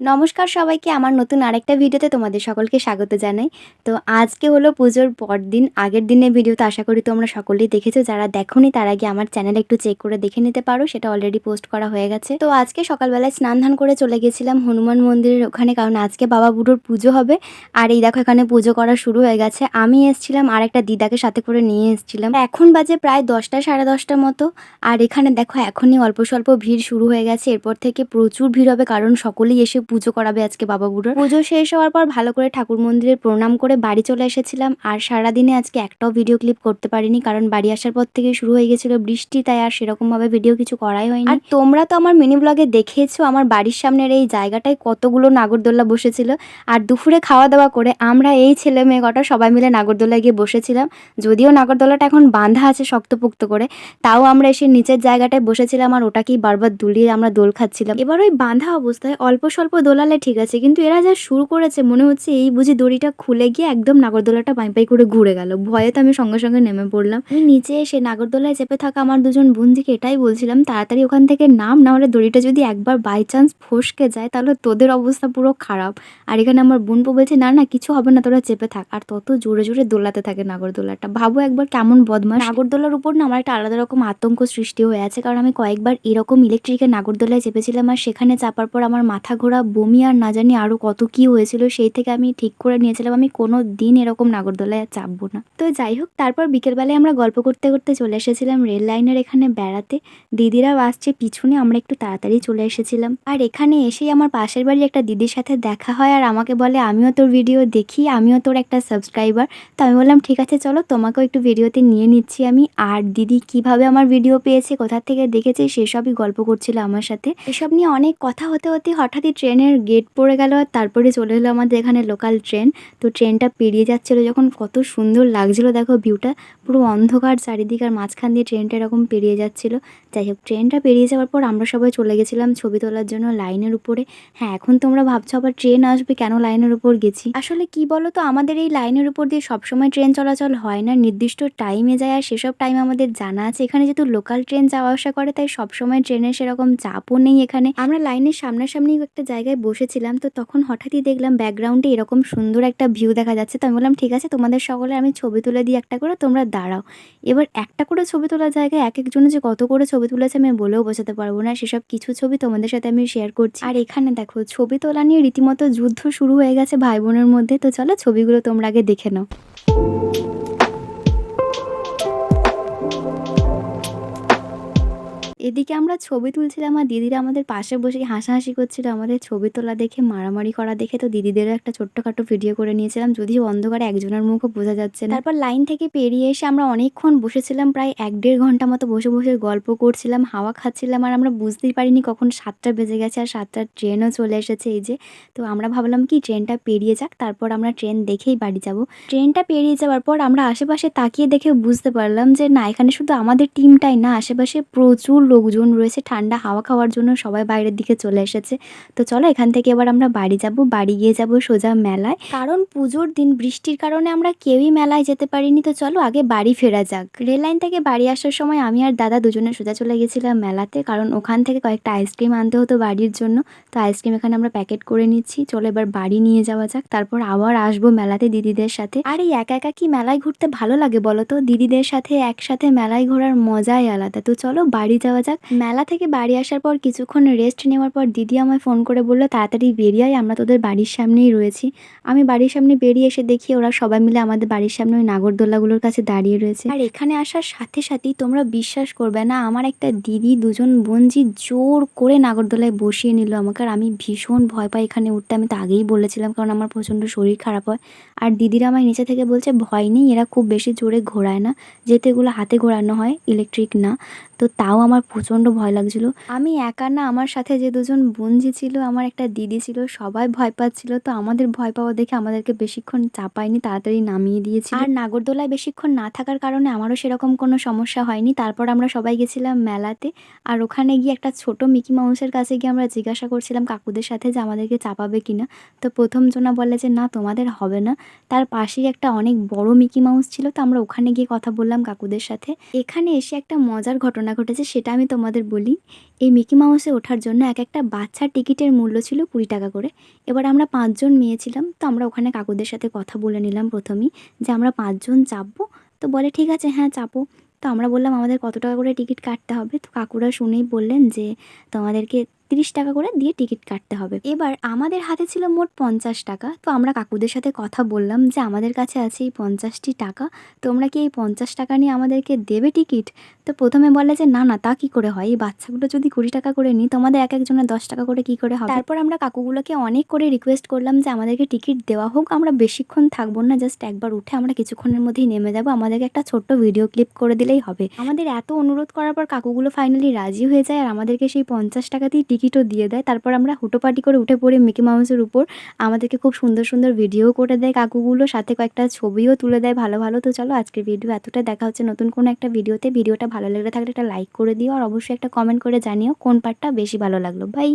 নমস্কার সবাইকে, আমার নতুন আরেকটা ভিডিওতে তোমাদের সকলকে স্বাগত জানাই। তো আজকে হলো পুজোর পর দিন আগের দিনের ভিডিওতে আশা করি তোমরা সকলেই দেখেছ। যারা দেখোনি, তার আগে আমার চ্যানেলে একটু চেক করে দেখে নিতে পারো, সেটা অলরেডি পোস্ট করা হয়ে গেছে। তো আজকে সকালবেলায় স্নান ধান করে চলে গেছিলাম হনুমান মন্দিরের ওখানে, কারণ আজকে বাবা বুড়োর পুজো হবে। আর এই দেখো, এখানে পুজো করা শুরু হয়ে গেছে। আমি এসেছিলাম, আর একটা দিদাকে সাথে করে নিয়ে এসেছিলাম। এখন বাজে প্রায় দশটা, সাড়ে দশটার মতো। আর এখানে দেখো, এখনই অল্প স্বল্প ভিড় শুরু হয়ে গেছে। এরপর থেকে প্রচুর ভিড় হবে, কারণ সকলেই এসে পুজো করাবে আজকে বাবা বুড়োর। পুজো শেষ হওয়ার পর ভালো করে ঠাকুর মন্দিরে প্রণাম করে বাড়ি চলে এসেছিলাম। আর সারাদিনে আজকে একটাও ভিডিও ক্লিপ করতে পারিনি, কারণ বাড়ি আসার পর থেকে শুরু হয়ে গেছিল বৃষ্টি, তাই আর সেরকম ভাবে ভিডিও কিছু করাই হয়নি। আর তোমরা তো আমার মিনি ব্লগে দেখেছ আমার বাড়ির সামনের এই জায়গাটায় কতগুলো নাগরদোল্লা বসেছিল। আর দুপুরে খাওয়া দাওয়া করে আমরা এই ছেলে মেয়ে কটা সবাই মিলে নাগরদোলায় গিয়ে বসেছিলাম। যদিও নাগরদোলাটা এখন বাঁধা আছে শক্তপোক্ত করে, তাও আমরা এসে নিচের জায়গাটায় বসেছিলাম আর ওটাকেই বারবার দুলিয়ে আমরা দোল খাচ্ছিলাম। এবার ওই বাঁধা অবস্থায় অল্প স্বল্প দোলালে ঠিক আছে, কিন্তু এরা যা শুরু করেছে মনে হচ্ছে এই বুঝি দড়িটা খুলে গিয়ে একদম নাগরদোলাটা পাই পাই করে ঘুরে গেল। ভয়ে তো আমি সঙ্গে সঙ্গে নেমে পড়লাম। নিচে এসে নাগরদোলায় চেপে থাকা আমার দুজন বন্ধুকে এটাই বলছিলাম, তাড়াতাড়ি ওখান থেকে নাম, না হলে দড়িটা যদি একবার বাই চান্স ফসকে যায় তাহলে তোদের অবস্থা পুরো খারাপ। আর এখানে আমার বোনপো বলছে, না না, কিছু হবে না, তোরা চেপে থাক। আর তত জোরে জোরে দোলাতে থাকে নাগরদোলাটা। ভাবো একবার কেমন বদমাস নাগরদোলার উপর না আমার একটা আলাদা রকম আতঙ্ক সৃষ্টি হয়ে আছে, কারণ আমি কয়েকবার এরকম ইলেকট্রিকের নাগরদোলায় চেপেছিলাম আর সেখানে চাপার পর আমার মাথা ঘোরা বমি আর না জানি আরও কত কি হয়েছিল, সেই থেকে আমি ঠিক করে নিয়েছিলাম। আমি কোনো দিন এরকম নাগরদোলায় আর চাপবো না। তো যাই হোক, তারপর বিকেলবেলায় আমরা গল্প করতে করতে চলে এসেছিলাম রেল লাইনের এখানে বেড়াতে। দিদিরাও আসছে পিছনে, আমরা একটু তাড়াতাড়ি চলে এসেছিলাম। আর এখানে এসেই আমার পাশের বাড়ি একটা দিদির সাথে দেখা হয় আর আমাকে বলে, আমিও তোর ভিডিও দেখি, আমিও তোর একটা সাবস্ক্রাইবার তো আমি বললাম, ঠিক আছে, চলো, তোমাকেও একটু ভিডিওতে নিয়ে নিচ্ছি আমি। আর দিদি কীভাবে আমার ভিডিও পেয়েছে, কোথা থেকে দেখেছে, সেসবই গল্প করছিল আমার সাথে। এসব নিয়ে অনেক কথা হতে হতে হঠাৎই ট্রেনের গেট পড়ে গেল আর তারপরে চলে এলো আমাদের এখানে লোকাল ট্রেন তো ট্রেনটা পেরিয়ে যাচ্ছিল যখন কত সুন্দর লাগছিল, দেখো ভিউটা পুরো অন্ধকার চারিদিক আর মাঝখান দিয়ে ট্রেনটা এরকম পেরিয়ে যাচ্ছিল। যাই হোক ট্রেনটা পেরিয়ে যাওয়ার পর আমরা সবাই চলে গেছিলাম ছবি তোলার জন্য লাইনের উপরে। হ্যাঁ এখন তোমরা ভাবছ আবার ট্রেন আসবে, কেন লাইনের উপর গেছি? আসলে কি বলো তো আমাদের এই লাইনের উপর দিয়ে সবসময় ট্রেন চলাচল হয় না। নির্দিষ্ট টাইমে যায় আর সেসব টাইম আমাদের জানা আছে। এখানে যেহেতু লোকাল ট্রেন যাওয়া আসা করে, তাই সবসময় ট্রেনের সেরকম চাপও নেই এখানে। আমরা লাইনের সামনাসামনি একটা জায়গায় বসেছিলাম, তো তখন হঠাৎই দেখলাম ব্যাকগ্রাউন্ডে এরকম সুন্দর একটা ভিউ দেখা যাচ্ছে। তো আমি বললাম, ঠিক আছে, তোমাদের সকলে আমি ছবি তুলে দিই একটা করে, তোমরা দাঁড়াও। এবার একটা করে ছবি তোলার জায়গায় এক একজনে যে কত করে ছবি তুলেছে আমি বলেও বোঝাতে পারব না, সেসব কিছু ছবি তোমাদের সাথে আমি শেয়ার করছি। আর এখানে দেখো, ছবি তোলা নিয়ে রীতিমতো যুদ্ধ শুরু হয়ে গেছে ভাই বোনের মধ্যে, তো চলো ছবিগুলো তোমরা আগে দেখে নাও। এদিকে আমরা ছবি তুলছিলাম আর দিদিরা আমাদের পাশে বসে হাসাহাসি করছিল। আমাদের ছবি তোলা দেখে, মারামারি করা দেখে তো দিদিদেরও একটা ছোট্টখাটো ভিডিও করে নিয়েছিলাম, যদিও অন্ধকারে একজনের মুখও বোঝা যাচ্ছে না। তারপর লাইন থেকে পেরিয়ে এসে আমরা অনেকক্ষণ বসেছিলাম, প্রায় এক দেড় ঘণ্টা মতো বসে বসে গল্প করছিলাম, হাওয়া খাচ্ছিলাম আর আমরা বুঝতেই পারিনি কখন সাতটা বেজে গেছে আর সাতটার ট্রেনও চলে এসেছে এই যে। তো আমরা ভাবলাম কি, ট্রেনটা পেরিয়ে যাক, তারপর আমরা ট্রেন দেখেই বাড়ি যাব। ট্রেনটা পেরিয়ে যাওয়ার পর আমরা আশেপাশে তাকিয়ে দেখে বুঝতে পারলাম যে না, এখানে শুধু আমাদের টিমটাই না, আশেপাশে প্রচুর লোকজন রয়েছে, ঠান্ডা হাওয়া খাওয়ার জন্য সবাই বাইরের দিকে চলে এসেছে। তো চলো এখান থেকে এবার আমরা বাড়ি যাব, বাড়ি গিয়ে যাব সোজা মেলায়। কারণ পুজোর দিন বৃষ্টির কারণে আমরা কেউই মেলায় যেতে পারিনি, তো চলো আগে বাড়ি ফেরা যাক। রেল লাইন থেকে বাড়ি আসার সময় আমি আর দাদা দুজনে সোজা চলে গেছিলাম মেলাতে, কারণ ওখান থেকে কয়েকটা আইসক্রিম আনতে হতো বাড়ির জন্য। তো আইসক্রিম এখানে আমরা প্যাকেট করে নিচ্ছি। চলো এবার বাড়ি নিয়ে যাওয়া যাক, তারপর আবার আসব মেলাতে দিদিদের সাথে। আর এই একা একা কি মেলায় ঘুরতে ভালো লাগে বলো তো? দিদিদের সাথে একসাথে মেলায় ঘোরার মজাই আলাদা। তো চলো বাড়ি যাওয়া যাক, মেলা থেকে বাড়ি আসার পর কিছুক্ষণ রেস্ট নেওয়ার পর দিদি আমায় ফোন করে বলল, তাড়াতাড়ি বেরিয়ে আমরা তোদের বাড়ির সামনেই রয়েছি। আমি বাড়ির সামনে বেরিয়ে এসে দেখি ওরা সবাই মিলে আমাদের বাড়ির সামনে ওই নাগরদোল্লাগুলোর কাছে দাঁড়িয়ে রয়েছে। আর এখানে আসার সাথে সাথেই তোমরা বিশ্বাস করবে না, আমার একটা দিদি, দুজন বোনজি জোর করে নাগরদোলায় বসিয়ে নিল আমাকে, আর আমি ভীষণ ভয় পাই এখানে উঠতে। আমি তো আগেই বলেছিলাম, কারণ আমার প্রচণ্ড শরীর খারাপ হয়। আর দিদিরা আমায় নিচে থেকে বলছে, ভয় নেই, এরা খুব বেশি জোরে ঘোরায় না, যেহেতু এগুলো হাতে ঘোরানো হয় ইলেকট্রিক না। তো তাও আমার প্রচণ্ড ভয় লাগছিল। আমি একা না, আমার সাথে যে দুজন বোনজি ছিল, আমার একটা দিদি ছিল, সবাই ভয় পাচ্ছিল। তো আমাদের ভয় পাওয়া দেখে আমাদেরকে বেশিক্ষণ চাপায়নি, তাড়াতাড়ি নামিয়ে দিয়েছি আর নাগরদোলায় বেশিক্ষণ না থাকার কারণে আমারও সেরকম কোনো সমস্যা হয়নি। তারপর আমরা সবাই গেছিলাম মেলাতে। আর ওখানে গিয়ে একটা ছোট মিকি মাউসের কাছে গিয়ে আমরা জিজ্ঞাসা করছিলাম কাকুদের সাথে যে আমাদেরকে চাপাবে কিনা। তো প্রথম জনা বলে যে, না, তোমাদের হবে না। তার পাশেই একটা অনেক বড় মিকি মাউস ছিল। তো আমরা ওখানে গিয়ে কথা বললাম কাকুদের সাথে। এখানে এসে একটা মজার ঘটনা ঘটনা ঘটেছে, সেটা আমি তোমাদের বলি, এই মিকি মাউসে ওঠার জন্য এক একটা বাচ্চার টিকিটের মূল্য ছিল কুড়ি টাকা করে। এবার আমরা পাঁচজন মেয়ে ছিলাম, তো আমরা ওখানে কাকুদের সাথে কথা বলে নিলাম প্রথমেই যে আমরা পাঁচজন চাপবো। তো বলে, ঠিক আছে হ্যাঁ চাপো। তো আমরা বললাম, আমাদের কত টাকা করে টিকিট কাটতে হবে? তো কাকুরা শুনেই বললেন যে, তোমাদেরকে তিরিশ টাকা করে দিয়ে টিকিট কাটতে হবে। এবার আমাদের হাতে ছিল মোট পঞ্চাশ টাকা। তো আমরা কাকুদের সাথে কথা বললাম যে, আমাদের কাছে আছে এই পঞ্চাশটি টাকা। তোমরা কি এই পঞ্চাশ টাকা নিয়ে আমাদেরকে দেবে টিকিট? তো প্রথমে বলে যে, না না, তা কি করে হয়? এই বাচ্চাগুলো যদি কুড়ি টাকা করে নিই, তোমাদের এক একজনের দশ টাকা করে কি করে হবে? তারপর আমরা কাকুগুলোকে অনেক করে রিকোয়েস্ট করলাম যে, আমাদেরকে টিকিট দেওয়া হোক। আমরা বেশিক্ষণ থাকব না। জাস্ট একবার উঠে আমরা কিছুক্ষণের মধ্যেই নেমে যাব। আমাদেরকে একটা ছোট্ট ভিডিও ক্লিপ করে দিলেই হবে। আমাদের এত অনুরোধ করার পর কাকুগুলো ফাইনালি রাজি হয়ে যায়। আর আমাদেরকে সেই পঞ্চাশ টাকাতেই টিকিটও দিয়ে দেয়। তারপর আমরা হুটোপাটি করে উঠে পড়ি মিকি মাউসের উপর। আমাদেরকে খুব সুন্দর সুন্দর ভিডিও করে দেয় কাকুগুলো, সাথে কয়েকটা ছবিও তুলে দেয় ভালো ভালো। তো চলো আজকের ভিডিও এতটা দেখা হচ্ছে নতুন কোনো একটা ভিডিওতে। ভিডিওটা ভালো লেগে থাকলে একটা লাইক করে দিও আর অবশ্যই একটা কমেন্ট করে জানিও কোন পার্টটা বেশি ভালো লাগল। বাই।